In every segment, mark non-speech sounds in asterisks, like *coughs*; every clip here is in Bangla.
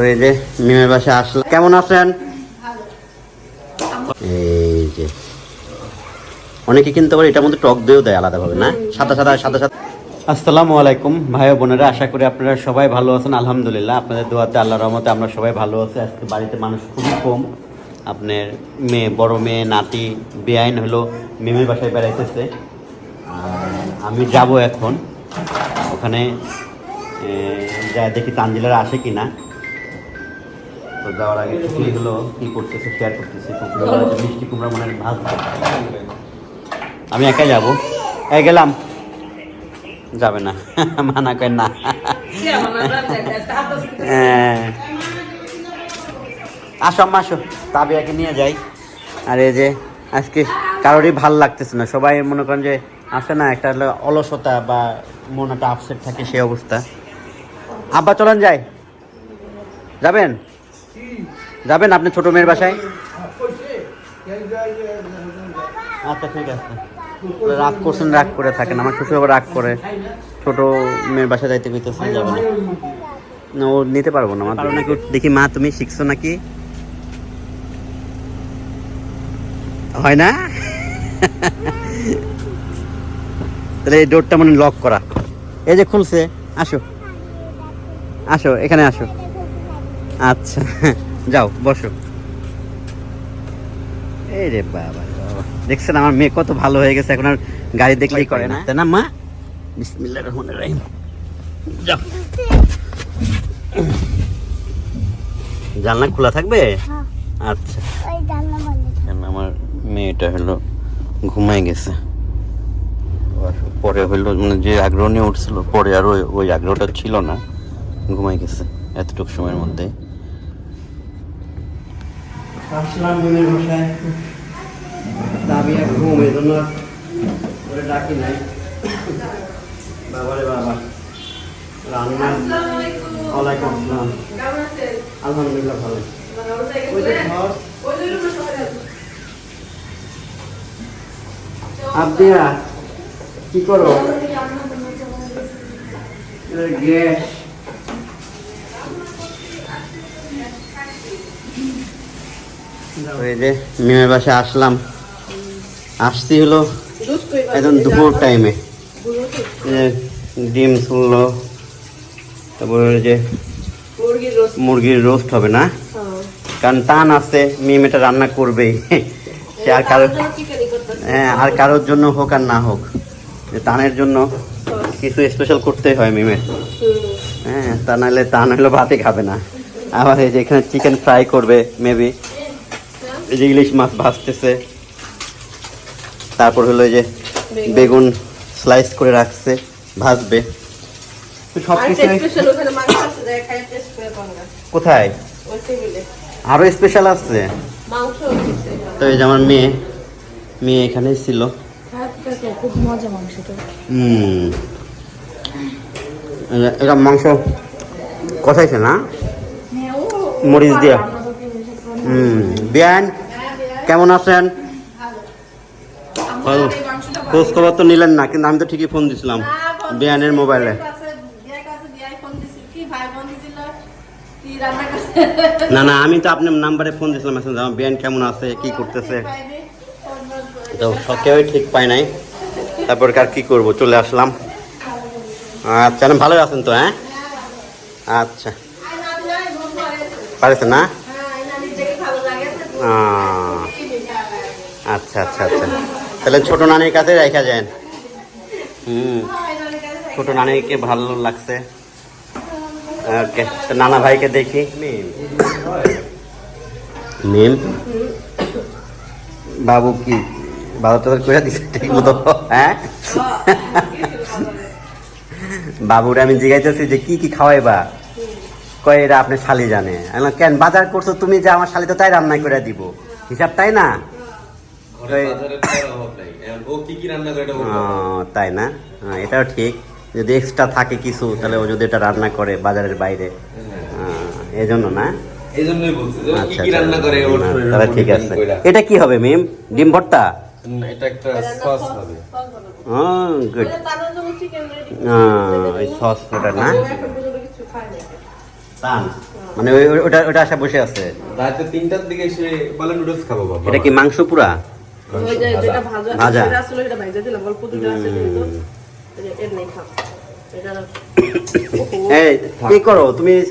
তো এই যে মিমের বাসা আসলো কেমন আছেন? এই যে। অনেকে কিন্তু আবার এটার মধ্যে টক দইও দেয় আলাদাভাবে, না? সাদা সাদা সাদা সাদা। আসসালামু আলাইকুম, ভাই বোনেরা, আশা করি আপনারা সবাই ভালো আছেন, আলহামদুলিল্লাহ। আপনাদের দোয়াতে আল্লাহর রহমতে আমরা সবাই ভালো আছি। আজকে বাড়িতে মানুষ খুবই কম। আপনার মেয়ে, বড় মেয়ে, নাতি, বেআইন হলো, মেমের বাসায় বেড়াইতেছে। আমি যাব এখন। ওখানে যা দেখি তানজিলারা আসে কি না তো যাওয়ার আগে এগুলো কি করতেছে শেয়ার করতেছে মিষ্টি কুমড়া মানে ভাত আমি একাই যাব। এই গেলাম। যাবে না। *laughs* মানা করেন না। *laughs* আসো আম্মা, আসো। তাবিয়াকে নিয়ে যাই। আর এই যে, আজকে কারোরই ভালো লাগতেছে না। সবাই মনে করেন যে আসে না, একটা অলসতা বা মন একটা আপসেট থাকে সেই অবস্থা। আব্বা, চলেন যাই। যাবেন? যাবেন আপনি ছোট মেয়ের বাসায়? আচ্ছা ঠিক আছে। রাগ করছেন রাগ করে থাকেন। আমার শ্বশুর আবার রাগ করে। ছোট মেয়ের বাসায় যাইতে কইতেছেন যাবে না। ও নিতে পারব না আমার নাকি দেখি মা তুমি শিখছো নাকি? হয় না? তাহলে এই ডোরটা মানে লক করা। এই যে খুলছে আসো। আসো এখানে আসো। আচ্ছা। যাও বসো। এই রে বাবা বাবা। দেখছেন আমার মেয়ে কত ভালো হয়ে গেছে এখন আর গাড়ি দেখলেই করে না। তাই না মা? বিসমিল্লাহির রহমানির রহিম। যাও। জানলা খোলা থাকবে? আচ্ছা। ওই জানলা বন্ধ কারণ আমার মেয়েটা হলো ঘুমাই গেছে। পরে হইল মানে যে আগ্রহ নিয়ে উঠছিল পরে আর ওই ওই আগ্রহটা ছিল না ঘুমাই গেছে এতটুকু সময়ের মধ্যে আসলাম মেয়ের বাসায় দাবি আর ঘুম এই জন্য আর ডাকি নাই। বাবারে বাবা। রান্না। ওয়ালাইকুম আসসালাম। আলহামদুলিল্লাহ ভালো। ওই যে ঘর। আব্দিয়া কি করো? গ্যাস। ওই যে মেমের বাসায় আসলাম। আসছি হলো একদম দুপুর টাইমে ডিম শুনলো তারপরে ওই যে মুরগির রোস্ট। হবে না? কারণ টান আছে মিম এটা রান্না করবেই। সে আর কারও হ্যাঁ আর কারোর জন্য হোক আর না হোক। যে টানের জন্য কিছু স্পেশাল করতেই হয় মিমের হ্যাঁ তা নাহলে তা হলো ভাতই খাবে না। আবার এই যে এখানে চিকেন ফ্রাই করবে মেবি এই যে ইলিশ মাছ ভাজতেছে তারপর হলো এই যে বেগুন। স্লাইস করে রাখছে ভাজবে। সব কিছু কোথায়? আরও স্পেশাল আছে? তো এই যে আমার মেয়ে মেয়ে এখানেই ছিল। খুব মজা মাংসটা হুম। এটা- এটা মাংস কষাইছে না? মরিচ দিয়া। হুম। বিয়ান কেমন আছেন? ভালো। খোঁজ খবর তো নিলেন না কিন্তু আমি তো ঠিকই ফোন দিছিলাম বিয়ানের মোবাইলে। না না আমি তো আপনার নাম্বারে ফোন দিয়েছিলাম মেসেঞ্জ আমার বিয়ান কেমন আছে কি করতেছে? তো সব কেউই ঠিক পাই নাই। তারপর আর কি করব চলে আসলাম। আচ্ছা না ভালোই আছেন তো হ্যাঁ? আচ্ছা। পারেছে না? আচ্ছা আচ্ছা আচ্ছা। তাহলে ছোট নানির কাছে রেখা যান। হুম, ছোট নানিকে ভালো লাগছে। ওকে নানা ভাইকে দেখি। মিম। বাবু কি, বাবু তো করে দিচ্ছে ঠিক মতো হ্যাঁ? বাবুরে আমি জিজ্ঞাসা যে কি কি খাওয়াইবা? কয় এরা আপনি শালি জানে। কেন? বাজার করছ তুমি যে আমার শালি তো তাই রান্না করে দিব। হিসাব তাই না? ঘরে বাজারের তো আর অভাব নাই। এখন ও কি কি রান্না করে এটা বলতে ও, হবে। তাই না? হ্যাঁ, এটাও ঠিক। যদি এক্সট্রা থাকে কিছু তাহলে ও যদি এটা রান্না করে বাজারের বাইরে। এই জন্য না? এই জন্যই বলছি যে ও কি আচ্ছা কি রান্না করে ওর আচ্ছা, তাহলে ঠিক আছে। এটা কি হবে মিম? ডিম ভর্তা? এটা একটা সস হবে। গুড সস ওটা না? তান মানে ওটা ওটা আশা বসে আছে। রাতে তিনটার দিকে এসে বলে নুডলস খাব বাবা। এটা কি মাংস পুরা? ওই যে যেটা ভাজা *coughs* এই কি করো? তুমি এই-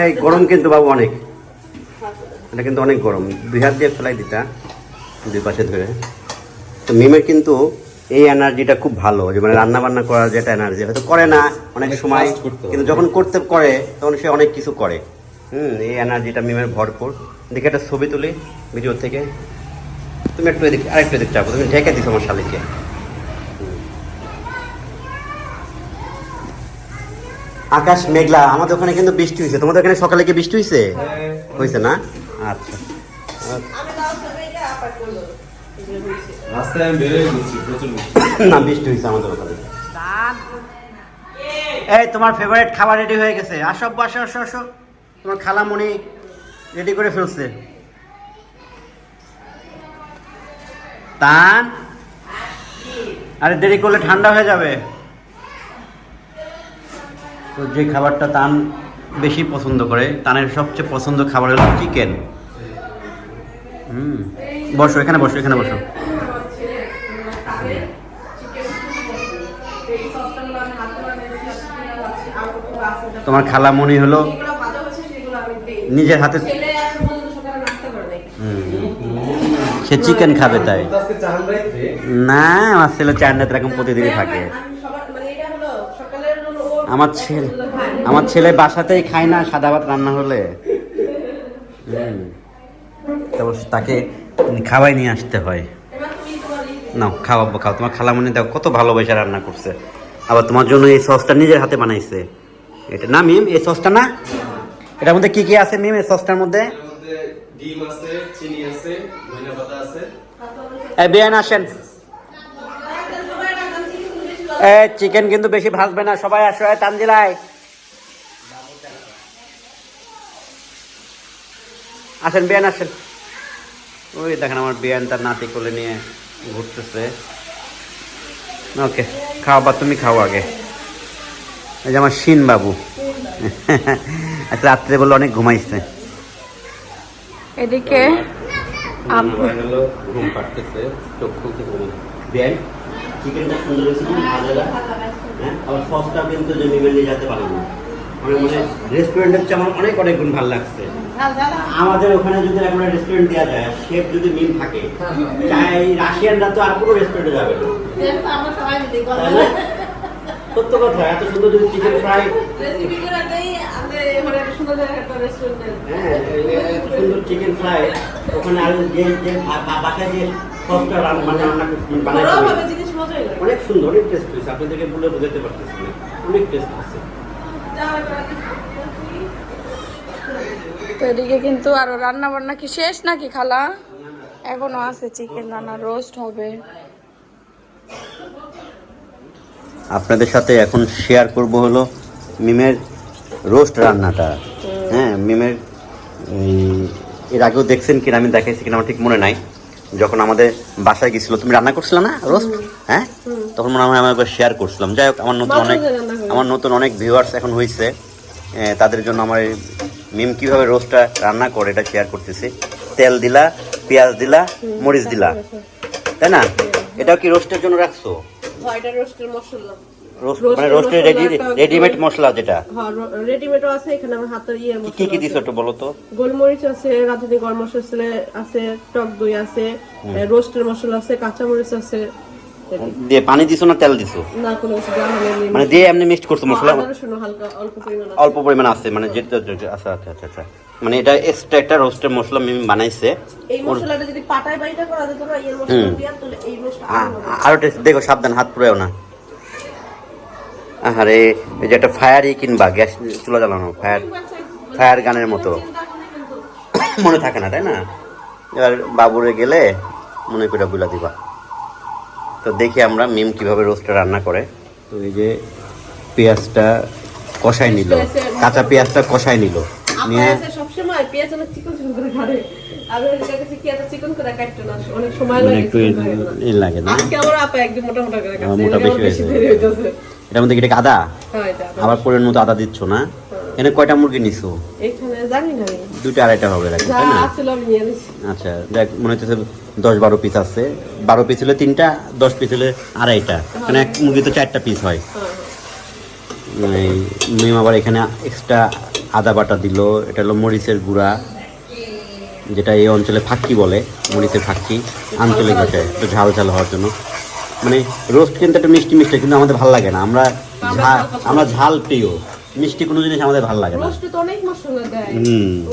এই গরম কিন্তু বাবু অনেক। এটা কিন্তু অনেক গরম। দুই হাত দিয়ে ফেলাই দিতা দুই পাশে ধরে। তো মিমের কিন্তু এই এনার্জিটা খুব ভালো যে মানে রান্না বান্না করার যেটা এনার্জি হয়তো করে না। অনেক সময়। কিন্তু যখন করতে করে তখন সে অনেক কিছু করে। হুম এই এনার্জিটা মিমের ভরপুর। দেখে একটা ছবি তুলি ভিডিও থেকে। তুমি একটু এদিক আরেকটু এদিক চাপো। তুমি ঢেকে দিছো আমার শালিকে আকাশ মেঘলা। আমাদের ওখানে কিন্তু বৃষ্টি হয়েছে তোমাদের ওখানে সকালে কি বৃষ্টি হয়েছে হয়েছে না? আচ্ছা। না বৃষ্টি হয়েছে আমাদের ওখানে। এই, তোমার ফেভারিট খাবার রেডি হয়ে গেছে। আসো আসো আসো আসো। তোমার খালামণি রেডি করে ফেলছে। তান? আরে দেরি করলে ঠান্ডা হয়ে যাবে। তো যে খাবারটা তান বেশি পছন্দ করে, তানের সবচেয়ে পছন্দ খাবার হলো চিকেন হুম। বসো, এখানে বসো এখানে বসো। তোমার খালামণি হলো নিজের হাতে। সে চিকেন খাবে তাই। না আমার ছেলে চার রাত এরকম প্রতিদিনই থাকে। আমি সবার মানে এটা হলো সকালের হলো ওর আমার ছেলে আমার ছেলে বাসাতেই খায় না সাদা ভাত রান্না হলে। তারপর তাকে খাওয়াই নিয়ে আসতে হয়। এবার তুমি তোমার ই- নাও খাওয়াবো খাও তোমার খালামণি দেখো কত ভালোবাসা রান্না করছে। আবার তোমার জন্য এই সসটা নিজের হাতে বানাইছে। এটা না, মিম, এই সসটা না? এটার মধ্যে কি কি আছে মিম, এই সসটার মধ্যে? ডিম আছে চিনি আছে ধনিয়া পাতা আছে এই আসেন এ চিকেন কিন্তু বেশি ভাজবে না, সবাই আসো এ তানজিলাই। আসেন বিয়ান আসেন। ওই দেখেন আমার বিয়ান তার নাতি কোলে নিয়ে ঘুরতেছে। ওকে, খাও বা তুমি খাও আগে। এই যে আমার শিন বাবু। আচ্ছা রাত্রে বলে অনেক ঘুমাইছে। এদিকে হয়ে গেল ঘুম পাড়তেছে চোখ খুলতে ঘুম বিয়ান চিকেনটা সুন্দর হয়েছে কিন্তু ভাজাটা হ্যাঁ আবার সসটা কিন্তু যাতে বানানো মানে মানে রেস্টুরেন্টের চেয়ে আমার অনেক অনেক গুণ ভালো লাগছে। আমাদের ওখানে যদি এখন রেস্টুরেন্ট দেওয়া যায় শেফ যদি মিম থাকে চাই রাশিয়ানরা তো আর কোনো রেস্টুরেন্টে যাবে না। সত্য কথা এত সুন্দর যদি চিকেন ফ্রাই রেসিপি করে দেই আমাদের এখানে একটা সুন্দর রেস্টুরেন্টে হ্যাঁ সুন্দর চিকেন ফ্রাই ওখানে আর যে যে বাসায় যে মানে রান্না লাগে। অনেক সুন্দর অনেক টেস্ট হয়েছে আপনাদেরকে বলে বোঝাতে পারতেছি না অনেক টেস্ট হয়েছে। হয়। তো এদিকে কিন্তু আরও রান্না বান্না কি শেষ নাকি খালা? এখনও আছে চিকেন রান্না রোস্ট হবে। আপনাদের সাথে এখন শেয়ার করব হলো মিমের রোস্ট রান্নাটা। হ্যাঁ মিমের এর আগেও দেখছেন কিনা আমি দেখাইছি কিনা আমার ঠিক মনে নাই। যখন আমাদের বাসায় গেছিল তুমি রান্না করছিলে না রোস্ট হ্যাঁ? তখন মনে হয় আমি একবার শেয়ার করছিলাম। যাই হোক আমার নতুন অনেক। আমার নতুন অনেক ভিউয়ার্স এখন হয়েছে তাদের জন্য আমার এই মিম কীভাবে রোস্টটা রান্না করে এটা শেয়ার করতেছি। তেল দিলা পেঁয়াজ দিলা মরিচ দিলা। তাই না? এটাও কি রোস্টের জন্য রাখছো? এটা রোস্টের মশলা। মানে রোস্টের রেডি একটা- রেডিমেড মশলা যেটা? হ্যাঁ রেডিমেডও আছে এখানে আমার হাতের ইয়ে কি কি কি দিছো একটু বলো তো। গোলমরিচ আছে রাঁধুনি গরম মশলা আছে টক দই আছে রোস্টের মশলা আছে কাঁচামরিচ আছে দিয়ে পানি দিছো না তেল দিছো? মানে দিয়ে এমনি মিক্সড করছ মশলা? অল্প পরিমাণ আছে। মানে যেটা আচ্ছা আচ্ছা আচ্ছা আচ্ছা। মানে এটা এক্সট্রা একটা রোস্টের মশলা মিমি বানাইছে। এই মশলাটা যদি পাটায় বাইটা করা যেত না এর মশলা দিয়া তাহলে এই মশলা আ- আরও টেস্ট দেখো সাবধান হাত পুরেও না। আরে এই যে একটা ফায়ারই কিনবা গ্যাস চুলা জ্বালানো ফায়ার ফায়ার গানের মতো। *coughs* মনে থাকে না তাই না? এবার বাবুরে গেলে মনে করে বুলা দিবা। তো দেখি আমরা মিম কীভাবে রোস্টটা রান্না করে। তো এই যে পেঁয়াজটা কষাই নিল। কাঁচা পেঁয়াজটা কষাই নিল। নিয়ে আদা। আবার পরের মতো আদা দিচ্ছ না? এখানে কয়টা মুরগি নিছো? এখানে জানি না। দুইটা আড়াইটা হবে এরকম, তাই না? আসলে আমি নিয়ে নিছি। আচ্ছা দেখ মনে হচ্ছে দশ বারো পিস আছে। বারো পিস হলে তিনটা দশ পিস হলে আড়াইটা। মানে এক মুরগি তো চারটা পিস হয়। এই মিম আবার এখানে এক্সট্রা আদা বাটা দিল। এটা হলো মরিচের গুঁড়া যেটা এই অঞ্চলে ফাক্কি বলে মরিচের ফাক্কি আঞ্চলিক ভাষায় একটু ঝাল ঝাল হওয়ার জন্য। মানে রোস্ট কিন্তু একটা মিষ্টি মিষ্টি কিন্তু আমাদের ভালো লাগে না। আমরা ঝাল আমরা ঝাল প্রিয়। মিষ্টি কোনো জিনিস আমাদের ভালো লাগে না। রোস্টে তো অনেক মশলা দেয়।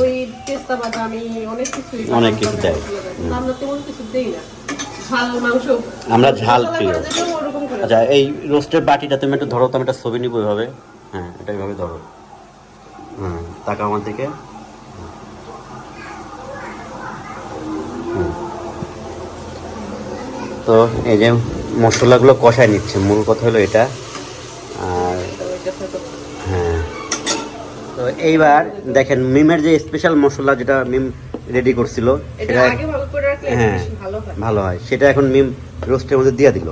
ওই পেস্তা বাদামি অনেক কিছু অনেক কিছু দেয়। আমরা তেমন কিছু দেই না। ঝাল মাংস। আমরা ঝাল প্রিয়। করে। আচ্ছা এই রোস্টের বাটিটা তুমি একটু ধরো তো আমি একটা ছবি নিবো এভাবে। হ্যাঁ এটা এইভাবে ধরো। হ্যাঁ টাকা আমার দিকে। তো এই যে মশলাগুলো কষায় নিচ্ছে মূল কথা হলো এটা আর ওইটাতে তো হ্যাঁ তো এইবার দেখেন মিমের যে স্পেশাল মশলা যেটা মিম রেডি করছিল এটা সেটা হ্যাঁ ভালো হয়। সেটা এখন মিম রোস্টের মধ্যে দিয়ে দিল।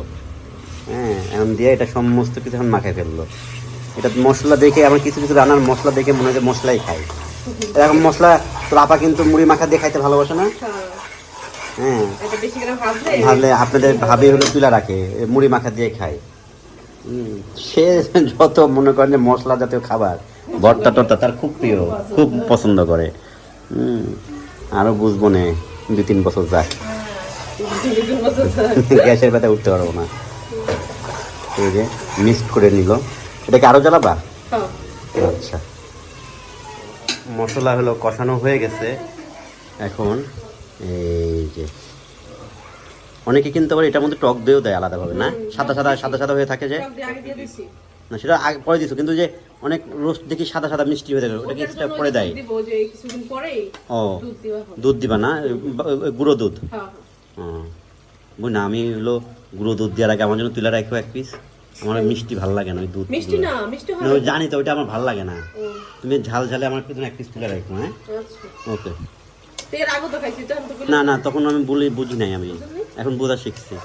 হ্যাঁ এখন দিয়ে এটা সমস্ত কিছু এখন মাখায় ফেলল। এটা মশলা দেখে আমার কিছু কিছু রান্নার মশলা দেখে মনে হয় যে মশলাই খাই এরকম মশলা তোর আপা কিন্তু মুড়ি মাখা দিয়ে খাইতে ভালোবাসে না। হ্যাঁ। হ্যাঁ। ভাবলে আপনাদের ভাবি হলো তুলা রাখে মুড়ি মাখা দিয়ে খায়। সে *laughs* যত মনে করেন যে মশলা জাতীয় খাবার ভর্তা টর্তা তার খুব প্রিয় খুব পছন্দ করে। আরও বুঝব না দুই তিন বছর যাক। গ্যাসের ব্যথা উঠতে পারব না। এই যে মিক্সড করে নিল। এটা কি আরও জ্বালাবা? হ্যাঁ। আচ্ছা। মশলা হলো কষানো হয়ে গেছে। এখন এই যে অনেকে কিন্তু আবার এটার মধ্যে টক দইও দেয় আলাদাভাবে না? সাদা সাদা সাদা সাদা হয়ে থাকে যে? না সেটা আগে পরে দিছো। কিন্তু যে অনেক রোস্ট দেখি সাদা সাদা মিষ্টি হয়ে থাকে ওটাকে এক্সট্রা পরে দেয়। দিব যে কিছুদিন পরেই ও দুধ দিবা না? গুঁড়ো দুধ? হ্যাঁ। না আমি হলো গুঁড়ো দুধ দেওয়ার আগে আমার জন্য তুলে রাখো এক পিস আমার মিষ্টি ভালো লাগে না ওই দুধ মিষ্টি না মিষ্টি হয় না, জানি তো ওইটা আমার ভালো লাগে না। তুমি ঝাল ঝালে আমার জন্য এক পিস তুলে রাখো হ্যাঁ? আচ্ছা। ওকে। তো আগে তো খাইছি তো আমি না না তখন আমি বলি বুঝি নাই আমি। এখন বোঝা শিখছি।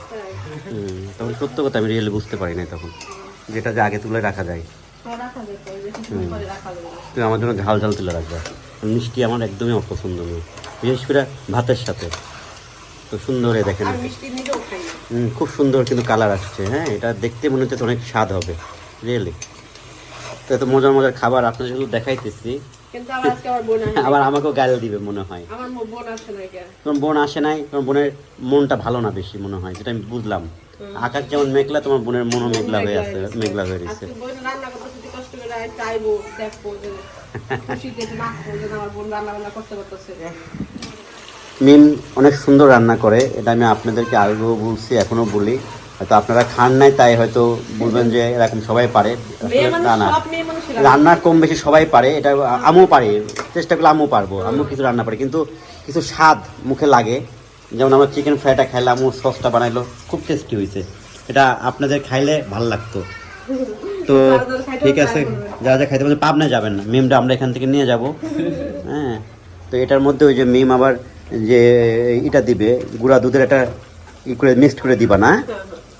তখন সত্য কথা আমি রিয়েলি বুঝতে পারি নাই তখন। যেটা যে আগে তুলে রাখা যায়। তুই আমার জন্য ঝাল ঝাল তুলে রাখবে। মিষ্টি আমার একদমই অপছন্দ নয়। বিশেষ করে ভাতের সাথে। তো সুন্দর দেখেন। খুব সুন্দর কিন্তু কালার আসছে হ্যাঁ? এটা দেখতে মনে হচ্ছে অনেক স্বাদ হবে। রিয়েলি তো এত মজার মজার খাবার আপনার শুধু দেখাইতেছি। আবার আমাকেও গাল দিবে মনে হয়। তোমার বোন আসে নাই তোমার বোনের মনটা ভালো না বেশি মনে হয় যেটা আমি বুঝলাম। আকাশ যেমন মেঘলা তোমার বোনের মনও মেঘলা হয়ে আছে মেঘলা হয়ে রান্না রান্না পারতেছে। মিম অনেক সুন্দর রান্না করে এটা আমি আপনাদেরকে আগেও বলছি এখনও বলি। হয়তো আপনারা খান নাই তাই হয়তো বলবেন যে এরকম সবাই পারে। মেয়ে আসলে মানুষ না না। সব মেয়ে মানুষ রান্না কম বেশি সবাই পারে এটা আমিও পারি চেষ্টা করলে আমিও পারব আমিও কিছু রান্না পারি কিন্তু কিছু স্বাদ মুখে লাগে। যেমন আমরা চিকেন ফ্রাইটা খাইলাম ও সসটা বানাইলো খুব টেস্টি হয়েছে এটা আপনাদের খাইলে ভালো লাগতো। তো ঠিক আছে। যারা যা খাইতে পারবেন পাবনা যাবেন না। মিমটা আমরা এখান থেকে নিয়ে যাব। হ্যাঁ তো এটার মধ্যে ওই যে মিম আবার যে এটা দিবে গুঁড়া দুধের একটা ই করে মিক্সড করে দিবা না?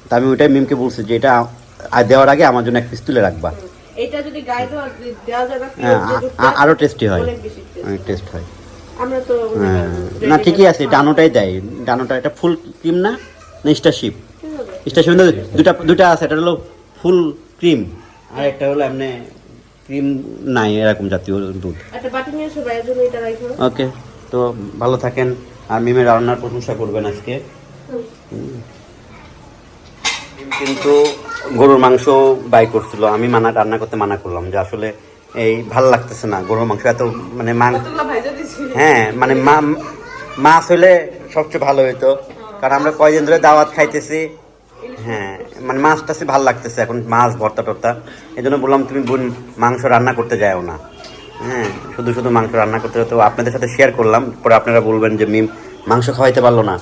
তা আমি ওইটাই মিমকে বলছি যে এটা দেওয়ার আগে আমার জন্য এক পিস তুলে রাখবা। এটা যদি গায়ে দেওয়া দেওয়া যাবে হ্যাঁ আ- আ- আরও টেস্টি হয়। অনেক টেস্ট হ্যাঁ। না ঠিকই আছে ডানোটাই দেয়। ডানোটা এটা ফুল ক্রিম না? না স্টারশিপ স্টারশিপ দুটা দুটা আছে এটা হলো ফুল ক্রিম আর একটা হলো এমনি ক্রিম নাই এরকম জাতীয় দুধ। ওকে তো ভালো থাকেন। আর মিমের রান্নার প্রশংসা করবেন আজকে। কিন্তু গরুর মাংস বাই করছিল আমি মানা রান্না করতে মানা করলাম যে আসলে এই ভালো লাগতেছে না গরুর মাংস। এত মানে মাংস হ্যাঁ মানে মাছ হইলে সবচেয়ে ভালো হইতো। কারণ আমরা কয়দিন ধরে দাওয়াত খাইতেছি। হ্যাঁ মানে মাছ টাছে ভালো লাগতেছে এখন মাছ ভর্তা টর্তা। এই জন্য বললাম তুমি বোন মাংস রান্না করতে যাও না। হ্যাঁ শুধু শুধু মাংস রান্না করতে তো আপনাদের সাথে শেয়ার করলাম পরে আপনারা বলবেন যে মিম মাংস খাওয়াইতে পারল না।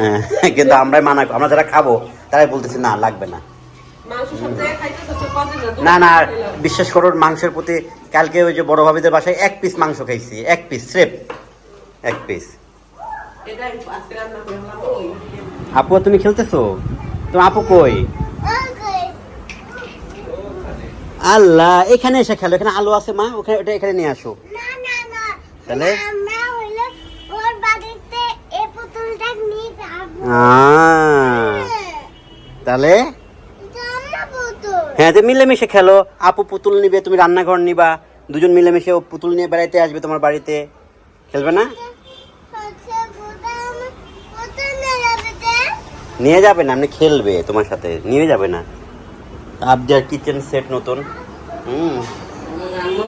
হ্যাঁ, কিন্তু আমরাই মানা আমরা যারা খাব তারাই বলতেছি না লাগবে না। না না আর বিশ্বাস করুন মাংসের প্রতি কালকে ওই যে বড় ভাবিদের বাসায় এক পিস মাংস খাইছি এক পিস স্রেপ এক পিস আপু তুমি খেলতেছো? তোমার আপু কই? আল্লাহ এখানে এসে খেলো এখানে আলো আছে মা ওখানে ওটা এখানে নিয়ে আসো। না না না। তাহলে? আহ, তাহলে? হ্যাঁ তো মিলেমিশে খেলো। আপু পুতুল নিবে, তুমি রান্নাঘর নিবা। দুজন মিলেমিশে ও পুতুল নিয়ে বেড়াইতে আসবে তোমার বাড়িতে। খেলবে না? নিয়ে যাবে না আপনি খেলবে তোমার সাথে। নিয়ে যাবে না। আবজার কিচেন সেট নতুন। হুম।